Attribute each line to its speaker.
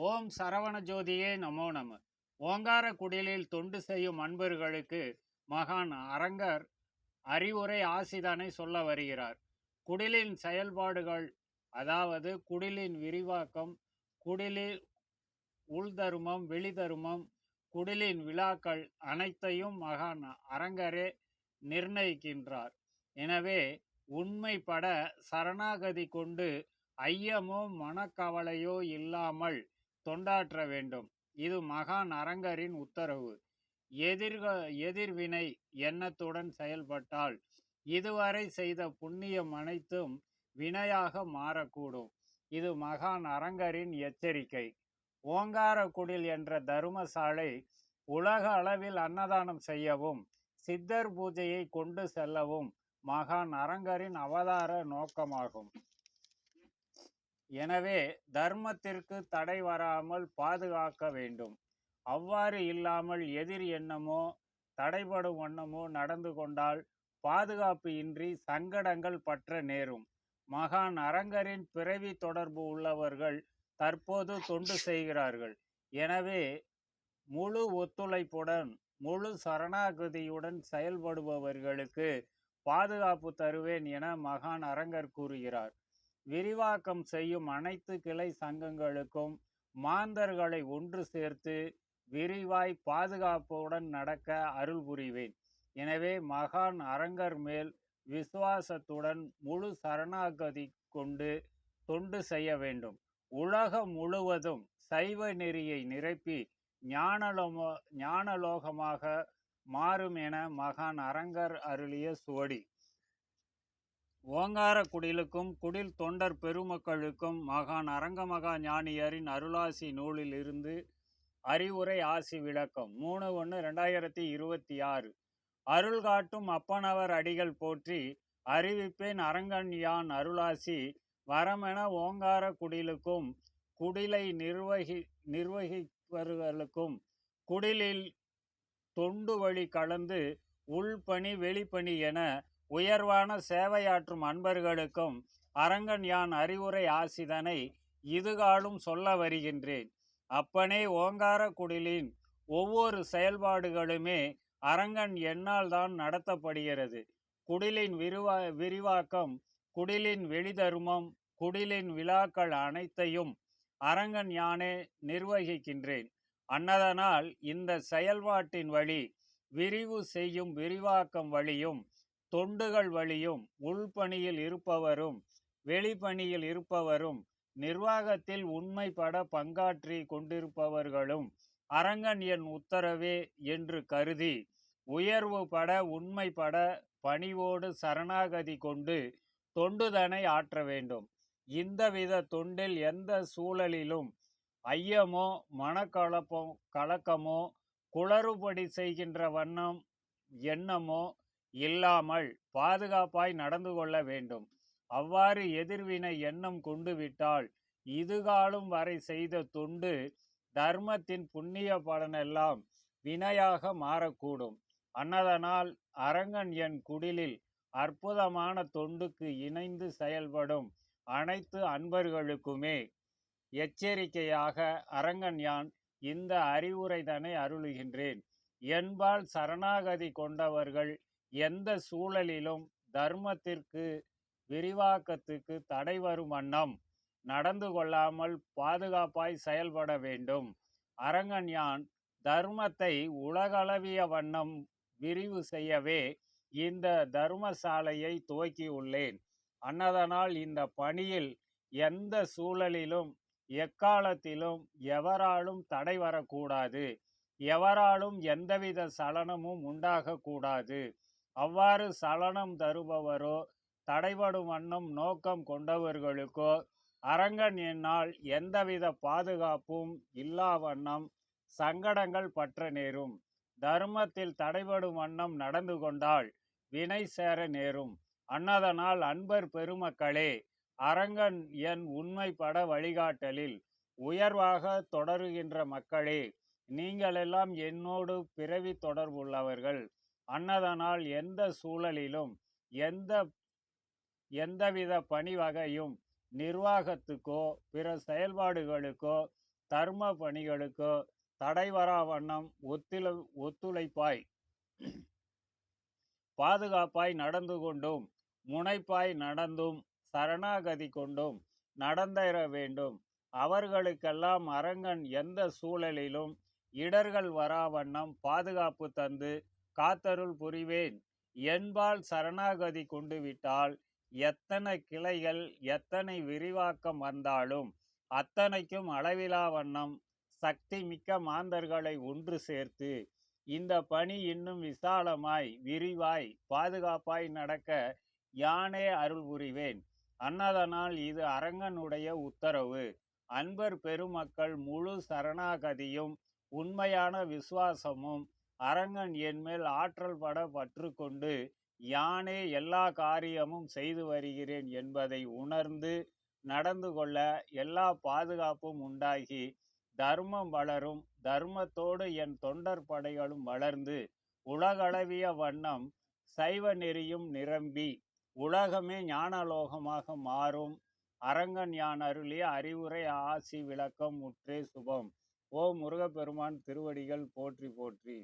Speaker 1: ஓம் சரவண ஜோதியே நமோ நம. ஓங்கார குடிலில் தொண்டு செய்யும் அன்பர்களுக்கு மகான் அரங்கர் அறிவுரை ஆசிதனை சொல்ல வருகிறார். குடிலின் செயல்பாடுகள் அதாவது குடிலின் விரிவாக்கம் குடிலில் உள்தருமம் வெளிதருமம் குடிலின் விழாக்கள் அனைத்தையும் மகான் அரங்கரே நிர்ணயிக்கின்றார். எனவே உண்மைப்பட சரணாகதி கொண்டு ஐயமோ மனக்கவலையோ இல்லாமல் தொண்டாற்ற வேண்டும். இது மகான் அரங்கரின் உத்தரவு. எதிர்க எதிர்வினை எண்ணத்துடன் செயல்பட்டால் இதுவரை செய்த புண்ணியம் அனைத்தும் வினையாக மாறக்கூடும். இது மகான் அரங்கரின் எச்சரிக்கை. ஓங்கார குடில் என்ற தருமசாலை உலக அளவில் அன்னதானம் செய்யவும் சித்தர் பூஜையை கொண்டு செல்லவும் மகான் அரங்கரின் அவதார நோக்கமாகும். எனவே தர்மத்திற்கு தடை வராமல் பாதுகாக்க வேண்டும். அவ்வாறு இல்லாமல் எதிர் எண்ணமோ தடைபடும் வண்ணமோ நடந்து கொண்டால் பாதுகாப்பு இன்றி சங்கடங்கள் பற்ற நேரும். மகான் அரங்கரின் பிறவி தொடர்பு உள்ளவர்கள் தற்போது தொண்டு செய்கிறார்கள். எனவே முழு ஒத்துழைப்புடன் முழு சரணாகதியுடன் செயல்படுபவர்களுக்கு பாதுகாப்பு தருவேன் என மகான் அரங்கர் கூறுகிறார். விரிவாக்கம் செய்யும் அனைத்து கிளை சங்கங்களுக்கும் மாந்தர்களை ஒன்று சேர்த்து விரிவாய் பாதுகாப்புடன் நடக்க அருள் புரிவேன். எனவே மகான் அரங்கர் மேல் விசுவாசத்துடன் முழு சரணாகதி கொண்டு தொண்டு செய்ய வேண்டும். உலகம் முழுவதும் சைவ நெறியை நிரப்பி ஞானலோமோ ஞானலோகமாக மாறும் என மகான் அரங்கர் அருளிய சுவடி. ஓங்கார குடிலுக்கும் குடில் தொண்டர் பெருமக்களுக்கும் மகான் அரங்கமகா ஞானியரின் அருளாசி நூலில் இருந்து அறிவுரை ஆசி விளக்கம். மூணு ஒன்று ரெண்டாயிரத்தி இருபத்தி ஆறு அருள் காட்டும் அப்பனவர் அடிகள் போற்றி அறிவிப்பேன் அரங்கன் யான் அருளாசி வரமென ஓங்கார குடிலுக்கும் குடிலை நிர்வகி நிர்வகிப்பவர்களுக்கும் குடிலில் தொண்டு வழி கலந்து உள்பணி வெளிப்பணி என உயர்வான சேவையாற்றும் அன்பர்களுக்கும் அரங்கன் யான் அறிவுரை ஆசிதனை இதுகாலும் சொல்ல வருகின்றேன். அப்பனே ஓங்கார குடிலின் ஒவ்வொரு செயல்பாடுகளுமே அரங்கன் என்னால் தான் நடத்தப்படுகிறது. குடிலின் விரிவா விரிவாக்கம் குடிலின் வெளிதருமம் குடிலின் விழாக்கள் அனைத்தையும் அரங்கன் யானே நிர்வகிக்கின்றேன். அன்னதனால் இந்த செயல்பாட்டின் வழி விரிவு செய்யும் விரிவாக்கம் வழியும் தொண்டுகள் வழியும் உள்பணியில் இருப்பவரும் வெளிப்பணியில் இருப்பவரும் நிர்வாகத்தில் உண்மைப்பட பங்காற்றி கொண்டிருப்பவர்களும் அரங்கன் என் உத்தரவே என்று கருதி உயர்வு பட உண்மைப்பட பணிவோடு சரணாகதி கொண்டு தொண்டுதனை ஆற்ற வேண்டும். இந்தவித தொண்டில் எந்த சூழலிலும் ஐயமோ மனக்கலப்போ கலக்கமோ குளறுபடி செய்கின்ற வண்ணம் எண்ணமோ இல்லாமல் பாதுகாப்பாய் நடந்து கொள்ள வேண்டும். அவ்வாறு எதிர்வினை எண்ணம் கொண்டு விட்டால் இதுகாலும் வரை செய்த தொண்டு தர்மத்தின் புண்ணிய பலனெல்லாம் வினையாக மாறக்கூடும். அன்னதனால் அரங்கன் என் குடிலில் அற்புதமான தொண்டுக்கு இணைந்து செயல்படும் அனைத்து அன்பர்களுக்குமே எச்சரிக்கையாக அரங்கன் யான் இந்த அறிவுரைதனை அருளுகின்றேன். என்பால் சரணாகதி கொண்டவர்கள் எந்த சூழலிலும் தர்மத்திற்கு விரிவாக்கத்துக்கு தடை வரும் வண்ணம் நடந்து கொள்ளாமல் பாதுகாப்பாய் செயல்பட வேண்டும். அரங்கன் யான் தர்மத்தை உலகளவிய வண்ணம் விரிவு செய்யவே இந்த தர்மசாலையை துவக்கியுள்ளேன் அன்னதனால் இந்த பணியில் எந்த சூழலிலும் எக்காலத்திலும் எவராலும் தடை வரக்கூடாது. எவராலும் எந்தவித சலனமும் உண்டாகக்கூடாது. அவ்வாறு சலனம் தருபவரோ தடைபடும் வண்ணம் நோக்கம் கொண்டவர்களுக்கோ அரங்கன் என்னால் எந்தவித பாதுகாப்பும் இல்லா வண்ணம் சங்கடங்கள் பற்ற நேரும். தர்மத்தில் தடைபடும் வண்ணம் நடந்து கொண்டால் வினை சேர நேரும். அன்னதனால் அன்பர் பெருமக்களே அரங்கன் என் உண்மைப்பட வழிகாட்டலில் உயர்வாக தொடருகின்ற மக்களே நீங்களெல்லாம் என்னோடு பிறவி தொடர்புள்ளவர்கள். அன்னதனால் எந்த சூழலிலும் எந்த எந்தவித பணி வகையும் நிர்வாகத்துக்கோ பிற செயல்பாடுகளுக்கோ தர்ம பணிகளுக்கோ தடைவரா வண்ணம் ஒத்துழை ஒத்துழைப்பாய் பாதுகாப்பாய் நடந்து கொண்டும் முனைப்பாய் நடந்தும் சரணாகதி கொண்டும் நடந்தேற வேண்டும். அவர்களுக்கெல்லாம் அரங்கன் எந்த சூழலிலும் இடர்கள் வரா வண்ணம் பாதுகாப்பு தந்து காத்தருள் புரிவேன். என்பால் சரணாகதி கொண்டு விட்டால் எத்தனை கிளைகள் எத்தனை விரிவாக்கம் வந்தாலும் அத்தனைக்கும் அளவிலா வண்ணம் சக்தி மிக்க மாந்தர்களை ஒன்று சேர்த்து இந்த பணி இன்னும் விசாலமாய் விரிவாய் பாதுகாப்பாய் நடக்க யானே அருள் புரிவேன். அன்னதனால் இது அரங்கனுடைய உத்தரவு. அன்பர் பெருமக்கள் முழு சரணாகதியும் உண்மையான விசுவாசமும் அரங்கன் என்மேல் ஆற்றல் பட பற்று கொண்டு யானே எல்லா காரியமும் செய்து வருகிறேன் என்பதை உணர்ந்து நடந்து கொள்ள எல்லா பாதுகாப்பும் உண்டாகி தர்மம் வளரும் தர்மத்தோடு என் தொண்டர் படைகளும் வளர்ந்து உலகளவிய வண்ணம் சைவ நெறியும் நிரம்பி உலகமே ஞானலோகமாக மாறும். அரங்கன் யான் அருளிய அறிவுரை ஆசி விளக்கம் முற்றே சுபம். ஓ முருகப்பெருமான் திருவடிகள் போற்றி போற்றி.